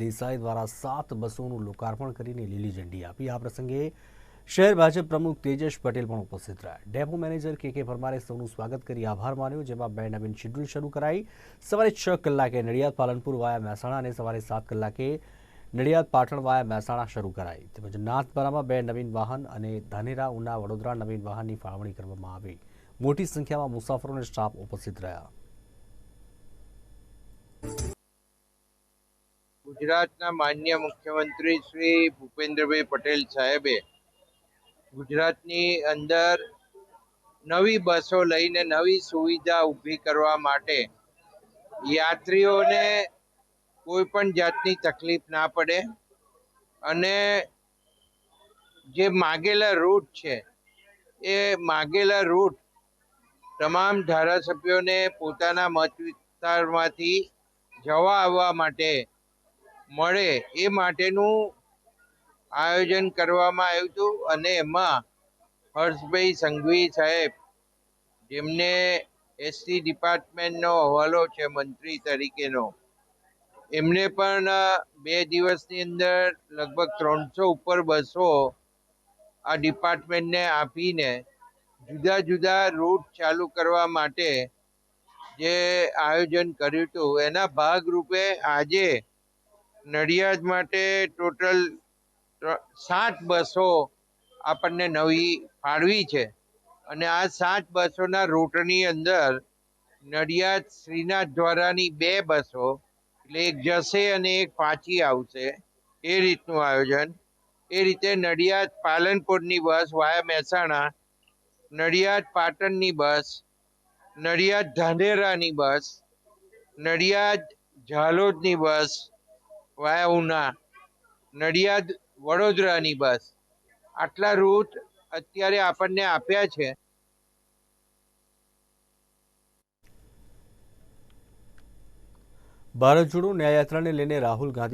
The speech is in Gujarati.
દેસાઈ દ્વારા સાત બસોનું લોકાર્પણ કરીને લીલી ઝંડી આપી. આ પ્રસંગે શહેર ભાજપ પ્રમુખ તેજસ પટેલ પણ ઉપસ્થિત રહ્યા. ડેપો મેનેજર કે કે પરમારે સૌનું સ્વાગત કરી આભાર માન્યો, જેમાં બે નવીન શેડ્યુલ શરૂ કરાઈ. સવારે છ કલાકે નડિયાદ પાલનપુર વાયા મહેસાણા અને સવારે સાત કલાકે નડિયાદ પાટણ વાયા મહેસાણા શરૂ કરાઈ. તેમજ નાથપરામાં બે નવીન વાહન અને ધાનેરા, ઉના, વડોદરા નવીન વાહનની ફાળવણી કરવામાં આવી. મોટી સંખ્યામાં મુસાફરો અને સ્ટાફ ઉપસ્થિત રહ્યા. ગુજરાતના માન્ય મુખ્યમંત્રી શ્રી ભૂપેન્દ્રભાઈ પટેલ સાહેબે ગુજરાતની અંદર નવી બસો લઈને નવી સુવિધા ઊભી કરવા માટે યાત્રીઓને કોઈ પણ જાતની તકલીફ ના પડે અને જે માગેલા રૂટ છે, એ માગેલા રૂટ તમામ ધારાસભ્યોને પોતાના મત વિસ્તારમાંથી જવા આવવા માટે મળે એ માટેનું આયોજન કરવામાં આવ્યું હતું અને એમાં હર્ષભાઈ સંઘવી સાહેબ, જેમને એસટી ડિપાર્ટમેન્ટનો હવાલો છે મંત્રી તરીકેનો, એમને પણ બે દિવસની અંદર લગભગ ત્રણસો ઉપર બસો આ ડિપાર્ટમેન્ટને આપીને જુદા જુદા રૂટ ચાલુ કરવા માટે જે આયોજન કર્યું હતું, એના ભાગરૂપે આજે નડિયાદ માટે ટોટલ સાત બસો આપણને નવી ફાળવી છે. અને આ સાત બસોના રૂટની અંદર નડિયાદ શ્રીનાથ દ્વારાની બે બસો, એટલે એક જશે અને એક પાછી આવશે, એ રીતનું આયોજન. એ રીતે નડિયાદ પાલનપુરની બસ વાયા મહેસાણા, નડિયાદ પાટણની બસ, નડિયાદ ધાનેરાની બસ, નડિયાદ ઝાલોદની બસ વાયા ઉના. નડિયાદ વડોદરાની બસ. આટલા રૂટ અત્યારે આપણને આપ્યા છે. ભારત જોડો ન્યાયયાત્રાને લઈને રાહુલ ગાંધી